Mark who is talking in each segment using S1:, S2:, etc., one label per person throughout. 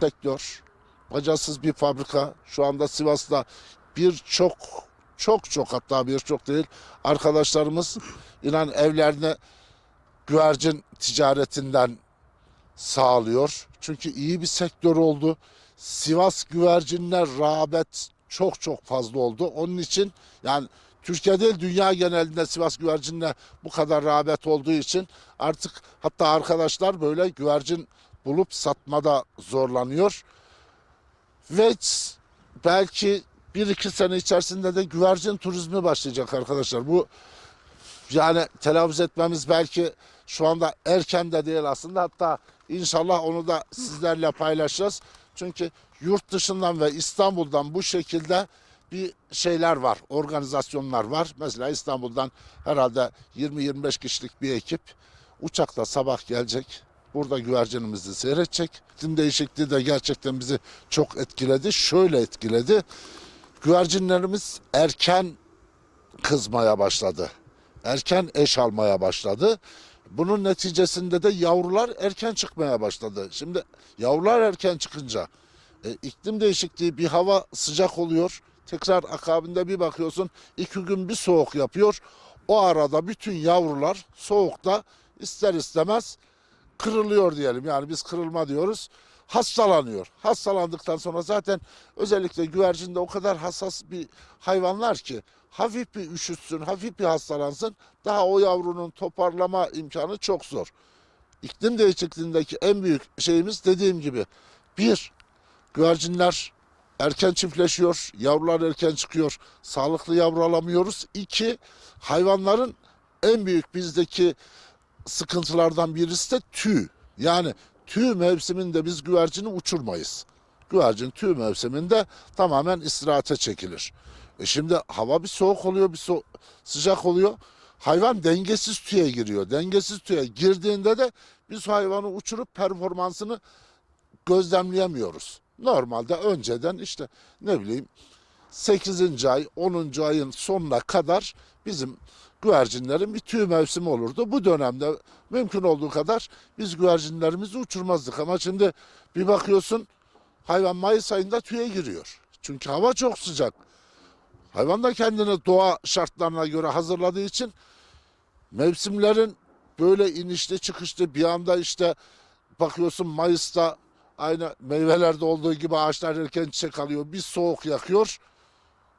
S1: sektör, bacasız bir fabrika. Şu anda Sivas'ta birçok, çok çok hatta birçok değil arkadaşlarımız inan evlerine güvercin ticaretinden sağlıyor. Çünkü iyi bir sektör oldu. Sivas güvercinine rağbet çok çok fazla oldu. Onun için yani Türkiye değil dünya genelinde Sivas güvercinine bu kadar rağbet olduğu için artık hatta arkadaşlar böyle güvercin bulup satmada zorlanıyor. Ve belki bir iki sene içerisinde de güvercin turizmi başlayacak arkadaşlar. Bu yani telaffuz etmemiz belki şu anda erken de değil aslında. Hatta inşallah onu da sizlerle paylaşacağız. Çünkü yurt dışından ve İstanbul'dan bu şekilde bir şeyler var, organizasyonlar var. Mesela İstanbul'dan herhalde 20-25 kişilik bir ekip uçakla sabah gelecek. Burada güvercinimizi seyredecek. İklim değişikliği de gerçekten bizi çok etkiledi. Şöyle etkiledi. Güvercinlerimiz erken kızmaya başladı. Erken eş almaya başladı. Bunun neticesinde de yavrular erken çıkmaya başladı. Şimdi yavrular erken çıkınca e, iklim değişikliği bir hava sıcak oluyor. Tekrar akabinde bir bakıyorsun iki gün bir soğuk yapıyor. O arada bütün yavrular soğukta ister istemez kırılıyor diyelim. Yani biz kırılma diyoruz. Hastalanıyor. Hastalandıktan sonra zaten özellikle güvercinde o kadar hassas bir hayvanlar ki hafif bir üşütsün, hafif bir hastalansın daha o yavrunun toparlama imkanı çok zor. İklim değişikliğindeki en büyük şeyimiz dediğim gibi bir güvercinler erken çiftleşiyor, yavrular erken çıkıyor, sağlıklı yavru alamıyoruz. İki, hayvanların en büyük bizdeki sıkıntılardan birisi de tüy. Yani tüy mevsiminde biz güvercini uçurmayız. Güvercin tüy mevsiminde tamamen istirahate çekilir. E şimdi hava bir soğuk oluyor, bir so- sıcak oluyor. Hayvan dengesiz tüye giriyor. Dengesiz tüye girdiğinde de biz hayvanı uçurup performansını gözlemleyemiyoruz. Normalde önceden işte ne bileyim 8. ay 10. ayın sonuna kadar bizim güvercinlerin bir tüy mevsimi olurdu. Bu dönemde mümkün olduğu kadar biz güvercinlerimizi uçurmazdık ama şimdi bir bakıyorsun hayvan Mayıs ayında tüye giriyor. Çünkü hava çok sıcak. Hayvan da kendini doğa şartlarına göre hazırladığı için mevsimlerin böyle inişli çıkışlı bir anda işte bakıyorsun Mayıs'ta aynı meyvelerde olduğu gibi ağaçlar erken çiçek alıyor. Bir soğuk yakıyor.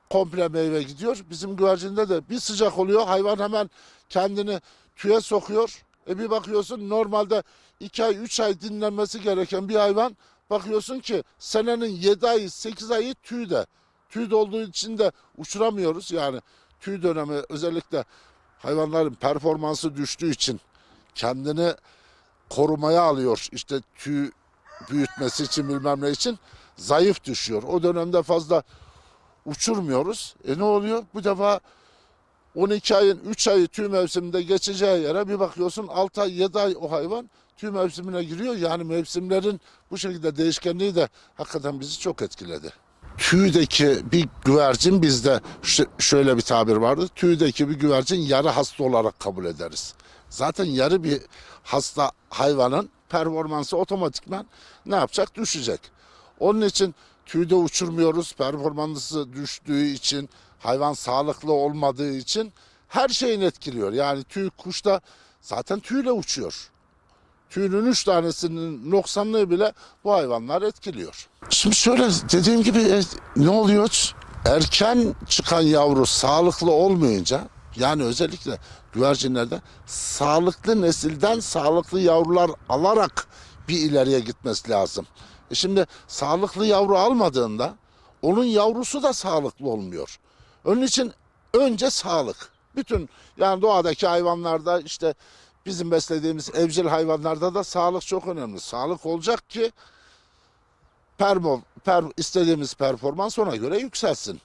S1: Komple meyve gidiyor. Bizim güvercinde de bir sıcak oluyor. Hayvan hemen kendini tüye sokuyor. E bir bakıyorsun normalde 2 ay 3 ay dinlenmesi gereken bir hayvan bakıyorsun ki senenin 7 ayı 8 ayı tüyde. Tüyde olduğu için de uçuramıyoruz. Yani tüy dönemi özellikle hayvanların performansı düştüğü için kendini korumaya alıyor. İşte tüy büyütmesi için bilmem ne için zayıf düşüyor. O dönemde fazla uçurmuyoruz. E ne oluyor? Bu defa 12 ayın 3 ayı tüy mevsiminde geçeceği yere bir bakıyorsun 6 ay 7 ay o hayvan tüy mevsimine giriyor. Yani mevsimlerin bu şekilde değişkenliği de hakikaten bizi çok etkiledi. Tüydeki bir güvercin bizde şöyle bir tabir vardı. Tüydeki bir güvercin yarı hasta olarak kabul ederiz. Zaten yarı bir hasta hayvanın performansı otomatikman ne yapacak? Düşecek. Onun için tüyde uçurmuyoruz. Performansı düştüğü için, hayvan sağlıklı olmadığı için her şeyin etkiliyor. Yani tüy kuşta zaten tüyle uçuyor. Tüyünün üç tanesinin noksanlığı bile bu hayvanlar etkiliyor. Şimdi şöyle dediğim gibi e, ne oluyor? Erken çıkan yavru sağlıklı olmayınca yani özellikle güvercinlerde sağlıklı nesilden sağlıklı yavrular alarak bir ileriye gitmesi lazım. E şimdi sağlıklı yavru almadığında onun yavrusu da sağlıklı olmuyor. Onun için önce sağlık. Bütün yani doğadaki hayvanlarda işte bizim beslediğimiz evcil hayvanlarda da sağlık çok önemli. Sağlık olacak ki permo, per, istediğimiz performans ona göre yükselsin.